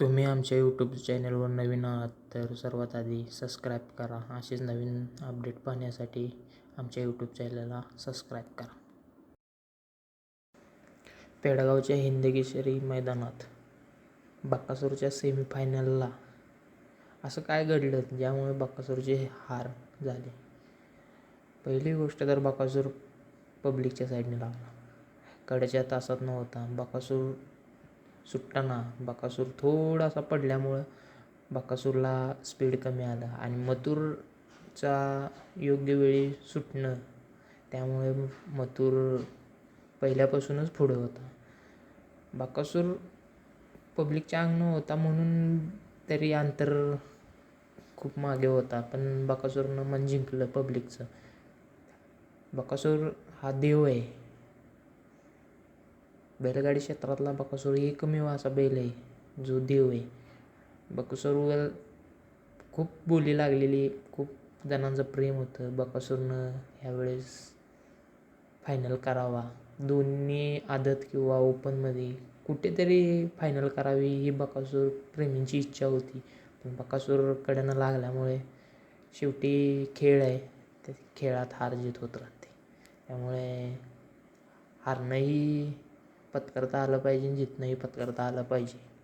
तुम्ही आमच्या यूट्यूब चॅनलवर नवीन आहात तर सर्वात आधी सबस्क्राईब करा. असेच नवीन अपडेट पाहण्यासाठी आमच्या यूट्यूब चॅनलला सबस्क्राईब करा. पेडगावच्या हिंदकेसरी मैदानात बक्कासूरच्या सेमीफायनलला असं काय घडलं? ज्यामुळे बक्कासूरचे हार झाले. पहिली गोष्ट तर बकासूर पब्लिकच्या साईडने लागला. कडेच्या तासात नव्हता. बकासूर सुटताना बकासूर थोडासा पडल्यामुळं बकासूरला स्पीड कमी आलं. आणि मथुरचा योग्य वेळी सुटणं त्यामुळे मथुर पहिल्यापासूनच पुढं होता. बकासूर पब्लिकच्या अंगण होता म्हणून तरी अंतर खूप मागे होता पण बकासूरनं मन जिंकलं पब्लिकचं बकासूर हा देव आहे. बैलगाडी क्षेत्रातला बकासूर एकमेव असा बैल आहे जो देव आहे. बकासूरवर खूप बोली लागलेली खूप जणांचं प्रेम होतं. बकासूरनं ह्यावेळेस फायनल करावा. दोन्ही आदत किंवा ओपनमध्ये कुठेतरी फायनल करावी ही बकासूर प्रेमींची इच्छा होती. पण बकासूरकडनं लागल्यामुळे शेवटी खेळ आहे त्या खेळात हार जीत होत राहते. त्यामुळे हारणंही पत्करता आलं पाहिजे जिथनंही पत्करता आलं पाहिजे.